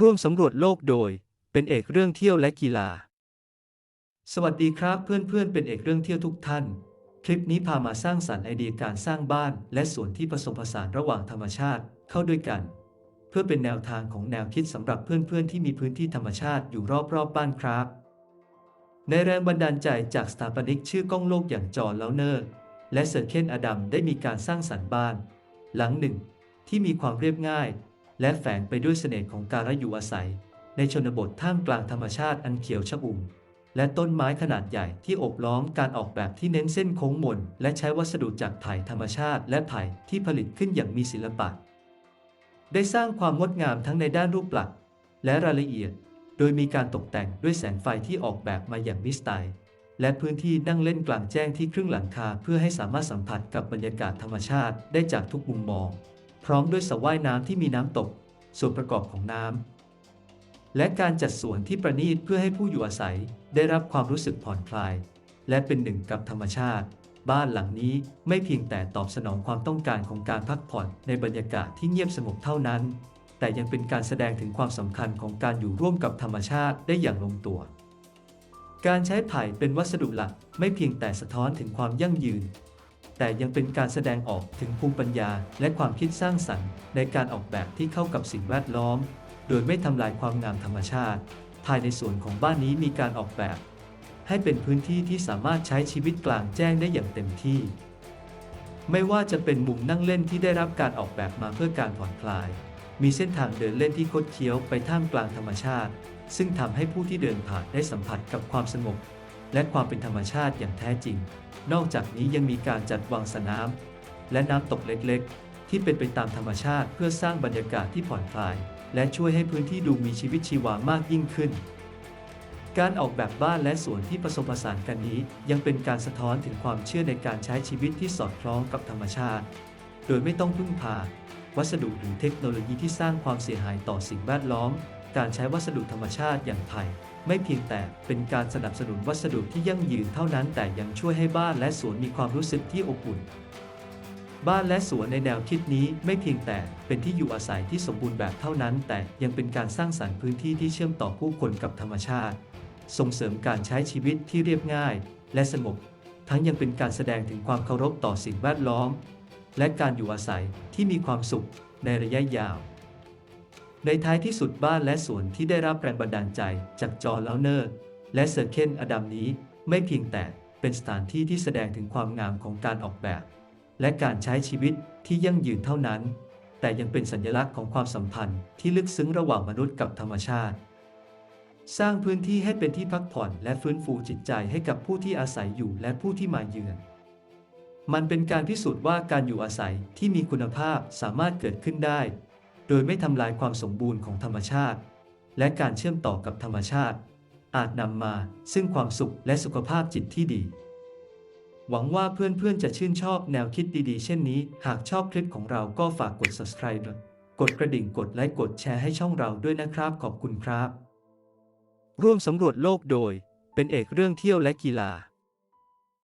ร่วมสำรวจโลกโดย เป็นเอกเรื่องเที่ยวและกีฬา สวัสดีครับเพื่อนๆเป็นเอกเรื่องเที่ยวทุกท่าน คลิปนี้พามาสร้างสรรค์ไอเดียการสร้างบ้าน และสวนที่ผสมผสานระหว่างธรรมชาติเข้าด้วยกัน เพื่อเป็นแนวทางของแนวคิดสำหรับเพื่อนๆ ที่มีพื้นที่ธรรมชาติอยู่รอบๆบบ้านครับ ในแรงบันดาลใจจากสถาปนิกชื่อก้องโลกอย่างจอห์นเลาเนอร์ และเซอร์เคนอดัมได้มีการสร้างสรรค์บ้าน หลังหนึ่งที่มีความเรียบง่าย และแฝงไปด้วยเสน่ห์ของการอยู่อาศัย ในชนบทท่ามกลางธรรมชาติอันเขียวชอุ่ม และต้นไม้ขนาดใหญ่ที่โอบล้อมการออกแบบที่เน้นเส้นโค้งมน และใช้วัสดุจากไผ่ธรรมชาติ และไผ่ที่ผลิตขึ้นอย่างมีศิลปะ ได้สร้างความงดงามทั้งในด้านรูปลักษณ์และรายละเอียด โดยมีการตกแต่งด้วยแสงไฟที่ออกแบบมาอย่างมิสไตล์และพื้นที่นั่งเล่นกลางแจ้งที่ครึ่งหลังคาเพื่อให้สามารถสัมผัสกับบรรยากาศธรรมชาติได้จากทุกมุมมอง พร้อมด้วยสระว่ายน้ำที่มีน้ำตก ส่วนประกอบของน้ำและการจัดสวนที่ประณีตเพื่อให้ผู้อยู่อาศัยได้รับความรู้สึกผ่อนคลาย และเป็นหนึ่งกับธรรมชาติ บ้านหลังนี้ไม่เพียงแต่ตอบสนองความต้องการของการพักผ่อนในบรรยากาศที่เงียบสงบเท่านั้น แต่ยังเป็นการแสดงถึงความสำคัญของการอยู่ร่วมกับธรรมชาติได้อย่างลงตัวการใช้ไผ่เป็นวัสดุหลักไม่เพียงแต่สะท้อนถึงความยั่งยืน แต่ยังเป็นการแสดงออกถึงภูมิปัญญา และความคิดสร้างสรรค์ ในการออกแบบที่เข้ากับสิ่งแวดล้อม โดยไม่ทำลายความงามธรรมชาติ ภายในส่วนของบ้านนี้มีการออกแบบ ให้เป็นพื้นที่ที่สามารถใช้ชีวิตกลางแจ้งได้อย่างเต็มที่ ไม่ว่าจะเป็นมุมนั่งเล่นที่ได้รับการออกแบบมาเพื่อการผ่อนคลาย มีเส้นทางเดินเล่นที่คดเคี้ยวไปท่ามกลางธรรมชาติ ซึ่งทำให้ผู้ที่เดินผ่านได้สัมผัสกับความสงบ และความเป็นธรรมชาติอย่างแท้จริง นอกจากนี้ยังมีการจัดวางสระน้ำและน้ำตกเล็กๆ ที่เป็นไปตามธรรมชาติเพื่อสร้างบรรยากาศที่ผ่อนคลาย และช่วยให้พื้นที่ดูมีชีวิตชีวามากยิ่งขึ้น การออกแบบบ้านและสวนที่ผสมผสานกันนี้ ยังเป็นการสะท้อนถึงความเชื่อในการใช้ชีวิตที่สอดคล้องกับธรรมชาติ โดยไม่ต้องพึ่งพา วัสดุหรือเทคโนโลยีที่สร้างความเสียหายต่อสิ่งแวดล้อม การใช้วัสดุธรรมชาติอย่างไผ่ไม่เพียงแต่เป็นการสนับสนุนวัสดุที่ยั่งยืนเท่านั้นแต่ยังช่วยให้บ้านและสวนมีความรู้สึกที่อบอุ่น บ้านและสวนในแนวคิดนี้ไม่เพียงแต่เป็นที่อยู่อาศัยที่สมบูรณ์แบบเท่านั้น แต่ยังเป็นการสร้างสรรค์พื้นที่ที่เชื่อมต่อผู้คนกับธรรมชาติ ส่งเสริมการใช้ชีวิตที่เรียบง่าย และสงบทั้งยังเป็นการแสดงถึงความเคารพต่อสิ่งแวดล้อม และการอยู่อาศัยที่มีความสุขในระยะยาว ในท้ายที่สุดบ้านและสวนที่ได้รับแรงบันดาลใจจากจอห์นเลาเนอร์ และเซอร์เคนอดัมนี้ไม่เพียงแต่เป็นสถานที่ที่แสดงถึงความงามของการออกแบบ และการใช้ชีวิตที่ยั่งยืนเท่านั้น แต่ยังเป็นสัญลักษณ์ของความสัมพันธ์ที่ลึกซึ้งระหว่างมนุษย์กับธรรมชาติ สร้างพื้นที่ให้เป็นที่พักผ่อนและฟื้นฟูจิตใจให้กับผู้ที่อาศัยอยู่และผู้ที่มาเยือนมันเป็นการพิสูจน์ว่าการอยู่อาศัยที่มีคุณภาพสามารถเกิดขึ้นได้ โดยไม่ทำลายความสมบูรณ์ของธรรมชาติ และการเชื่อมต่อกับธรรมชาติ อาจนำมาซึ่งความสุขและสุขภาพจิตที่ดี หวังว่าเพื่อนๆจะชื่นชอบแนวคิดดีๆ เช่นนี้ หากชอบคลิปของเราก็ฝากกด subscribe กดกระดิ่งกดไลค์กดแชร์ให้ช่องเราด้วยนะครับ ขอบคุณครับ ร่วมสำรวจโลกโดยเป็นเอกเรื่องเที่ยวและกีฬา